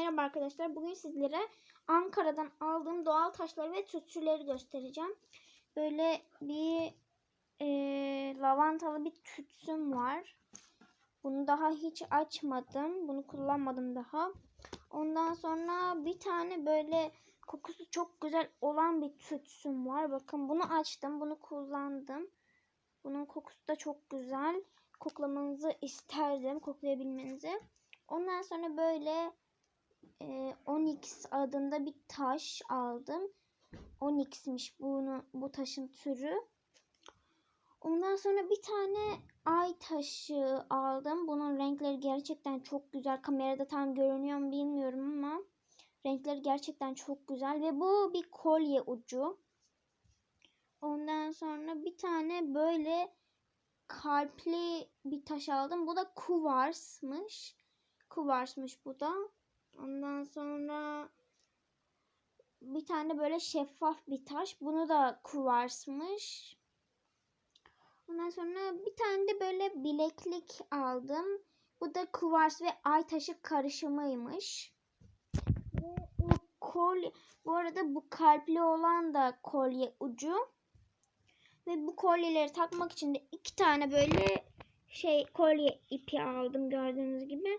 Merhaba arkadaşlar. Bugün sizlere Ankara'dan aldığım doğal taşları ve tütsüleri göstereceğim. Böyle bir e, lavantalı bir tütsüm var. Bunu daha hiç açmadım. Bunu kullanmadım daha. Ondan sonra bir tane böyle kokusu çok güzel olan bir tütsüm var. Bakın bunu açtım. Bunu kullandım. Bunun kokusu da çok güzel. Koklamanızı isterdim. Koklayabilmenizi. Ondan sonra böyle Onyx adında bir taş aldım. Onyx'miş bunu bu taşın türü. Ondan sonra bir tane ay taşı aldım. Bunun renkleri gerçekten çok güzel. Kamerada tam görünüyor mu bilmiyorum ama renkleri gerçekten çok güzel ve bu bir kolye ucu. Ondan sonra bir tane böyle kalpli bir taş aldım. Bu da kuvarsmış. Kuvarsmış bu da. Ondan sonra bir tane böyle şeffaf bir taş. Bunu da kuvarsmış. Ondan sonra bir tane de böyle bileklik aldım. Bu da kuvars ve ay taşı karışımıymış. Ve bu kolye, bu arada bu kalpli olan da kolye ucu. Ve bu kolyeleri takmak için de iki tane böyle şey kolye ipi aldım gördüğünüz gibi.